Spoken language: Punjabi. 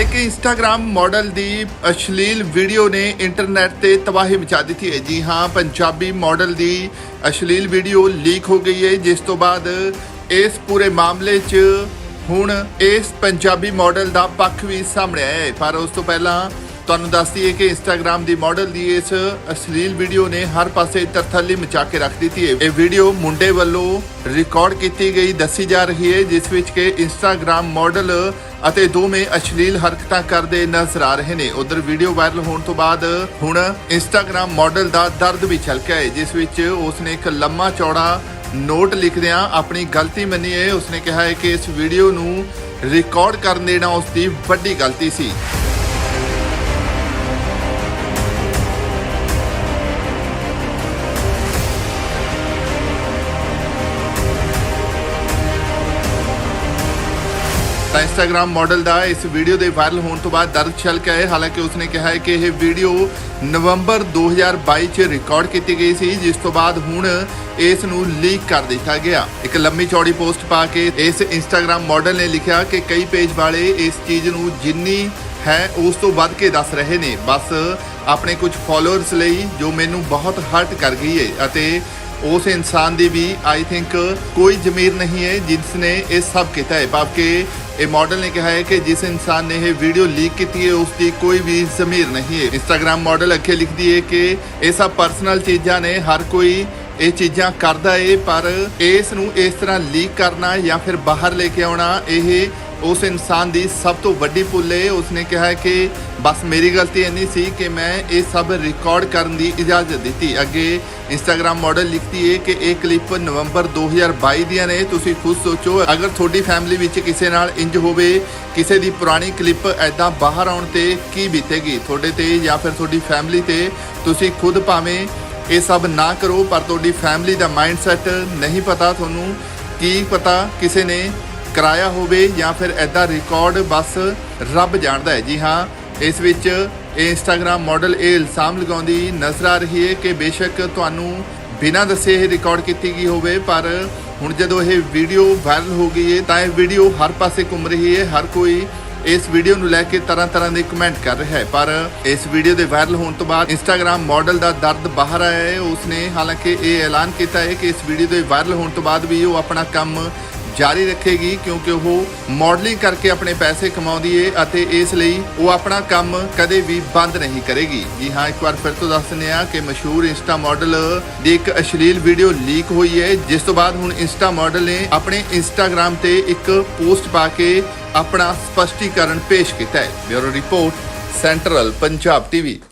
ਇੱਕ ਇੰਸਟਾਗ੍ਰam ਮਾਡਲ ਦੀ ਅਸ਼ਲੀਲ ਵੀਡੀਓ ਨੇ ਇੰਟਰਨੈਟ ਤੇ ਤਬਾਹੀ ਮਚਾ ਦਿੱਤੀ ਹੈ। ਜੀ ਹਾਂ, ਪੰਜਾਬੀ ਮਾਡਲ ਦੀ ਅਸ਼ਲੀਲ ਵੀਡੀਓ ਲੀਕ ਹੋ ਗਈ ਹੈ। ਜਿਸ ਤੋਂ ਬਾਅਦ ਇਸ ਪੂਰੇ ਮਾਮਲੇ 'ਚ ਹੁਣ ਇਸ ਪੰਜਾਬੀ ਮਾਡਲ ਦਾ ਪੱਖ ਵੀ ਸਾਹਮਣੇ ਆਇਆ ਹੈ। ਪਰ ਉਸ ਤੋਂ ਪਹਿਲਾਂ ਤੁਹਾਨੂੰ ਦੱਸ ਦਈਏ ਕਿ ਇੰਸਟਾਗ੍ਰam ਦੀ ਮਾਡਲ ਦੀ ਇਸ ਅਸ਼ਲੀਲ ਵੀਡੀਓ ਨੇ ਹਰ ਪਾਸੇ ਤਰਥੱਲੀ ਮਚਾ ਕੇ ਰੱਖ ਦਿੱਤੀ ਹੈ। ਇਹ ਵੀਡੀਓ ਮੁੰਡੇ ਵੱਲੋਂ ਰਿਕਾਰਡ ਕੀਤੀ ਗਈ, ਦੱਸੀ ਜਾ ਰਹੀ ਹੈ, ਜਿਸ ਵਿੱਚ ਕਿ ਇੰਸਟਾਗ੍ਰam ਮਾਡਲ ਅਤੇ ਦੋਵੇਂ ਅਸ਼ਲੀਲ ਹਰਕਤਾਂ ਕਰਦੇ ਨਜ਼ਰ ਆ ਰਹੇ ਨੇ। ਉਧਰ ਵੀਡੀਓ ਵਾਇਰਲ ਹੋਣ ਤੋਂ ਬਾਅਦ ਹੁਣ ਇੰਸਟਾਗ੍ਰam ਮਾਡਲ ਦਾ ਦਰਦ ਵੀ ਛਲਕਿਆ ਹੈ, ਜਿਸ ਵਿੱਚ ਉਸਨੇ ਇੱਕ ਲੰਮਾ ਚੌੜਾ ਨੋਟ ਲਿਖਦਿਆਂ ਆਪਣੀ ਗਲਤੀ ਮੰਨੀ ਹੈ। ਉਸਨੇ ਕਿਹਾ ਹੈ ਕਿ ਇਸ ਵੀਡੀਓ ਨੂੰ ਰਿਕਾਰਡ ਕਰਨ ਦੇਣਾ ਉਸ ਦੀ ਵੱਡੀ ਗਲਤੀ ਸੀ। ਤਾਂ ਇੰਸਟਾਗ੍ਰam ਮਾਡਲ ਦਾ ਇਸ ਵੀਡੀਓ ਦੇ ਵਾਇਰਲ ਹੋਣ ਤੋਂ ਬਾਅਦ ਦਰਦ ਛਲਕ ਹੈ ਹਾਲਾਂਕਿ ਉਸਨੇ ਕਿਹਾ ਹੈ ਕਿ ਇਹ ਵੀਡੀਓ ਨਵੰਬਰ 2022 ਚ ਰਿਕਾਰਡ ਕੀਤੀ ਗਈ ਸੀ, ਜਿਸ ਤੋਂ ਬਾਅਦ ਹੁਣ ਇਸ ਨੂੰ ਲੀਕ ਕਰ ਦਿੱਤਾ ਗਿਆ। ਇੱਕ ਲੰਮੀ ਚੌੜੀ ਪੋਸਟ ਪਾ ਕੇ ਇਸ ਇੰਸਟਾਗ੍ਰam ਮਾਡਲ ਨੇ ਲਿਖਿਆ ਕਿ ਕਈ ਪੇਜ ਵਾਲੇ ਇਸ ਚੀਜ਼ ਨੂੰ ਜਿੰਨੀ ਹੈ, ਉਸ ਤੋਂ ਵੱਧ ਕੇ ਦੱਸ ਰਹੇ ਨੇ। ਬਸ ਆਪਣੇ ਕੁਝ ਫਾਲੋਅਰਸ ਲਈ ਜੋ ਮੈਨੂੰ ਬਹੁਤ ਹਰਟ ਕਰ ਗਈ ਹੈ ਅਤੇ ਉਸ ਇਨਸਾਨ ਦੀ ਵੀ ਆਈ ਥਿੰਕ ਕੋਈ ਜ਼ਮੀਰ ਨਹੀਂ ਹੈ ਜਿਸ ਨੇ ਇਹ ਸਭ ਕੀਤਾ ਹੈ ਭਾਵ ਕਿ ਇਹ ਮਾਡਲ ਨੇ ਕਿਹਾ ਹੈ ਕਿ ਜਿਸ ਇਨਸਾਨ ਨੇ ਇਹ ਵੀਡੀਓ ਲੀਕ ਕੀਤੀ ਹੈ ਉਸ ਦੀ ਕੋਈ ਵੀ ਜ਼ਮੀਰ ਨਹੀਂ ਹੈ। ਇੰਸਟਾਗ੍ਰam ਮਾਡਲ ਅੱਗੇ ਲਿਖਦੀ ਹੈ ਕਿ ਇਹ ਸਭ ਪਰਸਨਲ ਚੀਜ਼ਾਂ ਨੇ, ਹਰ ਕੋਈ ਇਹ ਚੀਜ਼ਾਂ ਕਰਦਾ ਏ ਪਰ ਇਸ ਨੂੰ ਇਸ ਤਰ੍ਹਾਂ ਲੀਕ ਕਰਨਾ ਜਾਂ ਫਿਰ ਬਾਹਰ ਲੈ ਕੇ ਆਉਣਾ, ਇਹ ਉਸ ਇਨਸਾਨ ਦੀ ਸਭ ਤੋਂ ਵੱਡੀ ਭੁੱਲ ਏ ਉਸਨੇ ਕਿਹਾ ਕਿ ਬਸ ਮੇਰੀ ਗਲਤੀ ਇੰਨੀ ਸੀ ਕਿ ਮੈਂ ਇਹ ਸਭ ਰਿਕਾਰਡ ਕਰਨ ਦੀ ਇਜਾਜ਼ਤ ਦਿੱਤੀ। ਅੱਗੇ ਇੰਸਟਾਗ੍ਰam ਮਾਡਲ ਲਿਖਦੀ ਹੈ ਕਿ ਇਹ ਕਲਿੱਪ ਨਵੰਬਰ 2022 ਦੀਆਂ ਨੇ, ਤੁਸੀਂ ਖੁਦ ਸੋਚੋ। ਅਗਰ ਤੁਹਾਡੀ ਫੈਮਿਲੀ ਵਿੱਚ ਕਿਸੇ ਨਾਲ ਇੰਜ ਹੋਵੇ, ਕਿਸੇ ਦੀ ਪੁਰਾਣੀ ਕਲਿੱਪ ਐਦਾਂ ਬਾਹਰ ਆਉਣ ਤੇ ਕੀ ਬੀਤੇਗੀ? ਤੁਹਾਡੇ ਤੇ ਜਾਂ ਫਿਰ ਤੁਹਾਡੀ ਫੈਮਿਲੀ ਤੇ ਤੁਸੀਂ ਖੁਦ ਭਾਵੇਂ ਇਹ ਸਭ ਨਾ ਕਰੋ, ਪਰ ਤੁਹਾਡੀ ਫੈਮਿਲੀ ਦਾ ਮਾਈਂਡਸੈਟ ਨਹੀਂ ਪਤਾ ਤੁਹਾਨੂੰ ਕੀ ਪਤਾ ਕਿਸੇ ਨੇ ਕਰਾਇਆ ਹੋਵੇ ਜਾਂ ਫਿਰ ਐਦਾਂ ਰਿਕਾਰਡ ਬਸ ਰੱਬ ਜਾਣਦਾ ਹੈ। ਜੀ ਹਾਂ, ਇਸ ਵਿੱਚ ਇਹ ਇੰਸਟਾਗ੍ਰam ਮਾਡਲ ਇਹ ਇਲਜ਼ਾਮ ਲਗਾਉਂਦੀ ਨਜ਼ਰ ਆ ਰਹੀ ਹੈ ਕਿ ਬੇਸ਼ੱਕ ਤੁਹਾਨੂੰ ਬਿਨਾਂ ਦੱਸੇ ਇਹ ਰਿਕਾਰਡ ਕੀਤੀ ਗਈ ਹੋਵੇ, ਪਰ ਹੁਣ ਜਦੋਂ ਇਹ ਵੀਡੀਓ ਵਾਇਰਲ ਹੋ ਗਈ ਹੈ, ਤਾਂ ਇਹ ਵੀਡੀਓ ਹਰ ਪਾਸੇ ਘੁੰਮ ਰਹੀ ਹੈ। ਹਰ ਕੋਈ ਇਸ ਵੀਡੀਓ ਨੂੰ ਲੈ ਕੇ ਤਰ੍ਹਾਂ ਤਰ੍ਹਾਂ ਦੇ ਕਮੈਂਟ ਕਰ ਰਿਹਾ ਹੈ। ਪਰ ਇਸ ਵੀਡੀਓ ਦੇ ਵਾਇਰਲ ਹੋਣ ਤੋਂ ਬਾਅਦ ਇੰਸਟਾਗ੍ਰam ਮਾਡਲ ਦਾ ਦਰਦ ਬਾਹਰ ਆਇਆ ਹੈ। ਉਸਨੇ ਹਾਲਾਂਕਿ ਇਹ ਐਲਾਨ ਕੀਤਾ ਹੈ ਕਿ ਇਸ ਵੀਡੀਓ ਦੇ ਵਾਇਰਲ ਹੋਣ ਤੋਂ ਬਾਅਦ ਵੀ ਉਹ ਆਪਣਾ ਕੰਮ ਜਾਰੀ ਰੱਖੇਗੀ ਕਿਉਂਕਿ ਉਹ ਮਾਡਲਿੰਗ ਕਰਕੇ ਆਪਣੇ ਪੈਸੇ ਕਮਾਉਂਦੀ ਏ ਅਤੇ ਇਸ ਲਈ ਉਹ ਆਪਣਾ ਕੰਮ ਕਦੇ ਵੀ ਬੰਦ ਨਹੀਂ ਕਰੇਗੀ। ਜੀ ਹਾਂ, ਇੱਕ ਵਾਰ ਫਿਰ ਤੋਂ ਦੱਸ ਦਿੰਦੇ ਆ ਕਿ ਮਸ਼ਹੂਰ ਇੰਸਟਾ ਮਾਡਲ ਦੀ ਇੱਕ ਅਸ਼ਲੀਲ ਵੀਡੀਓ ਲੀਕ ਹੋਈ ਹੈ, ਜਿਸ ਤੋਂ ਬਾਅਦ ਹੁਣ ਇੰਸਟਾ ਮਾਡਲ ਨੇ ਆਪਣੇ ਇੰਸਟਾਗ੍ਰam ਤੇ ਇੱਕ ਪੋਸਟ ਪਾ ਕੇ ਆਪਣਾ ਸਪਸ਼ਟੀਕਰਨ ਪੇਸ਼ ਕੀਤਾ ਹੈ। Bureau report, central Punjab TV.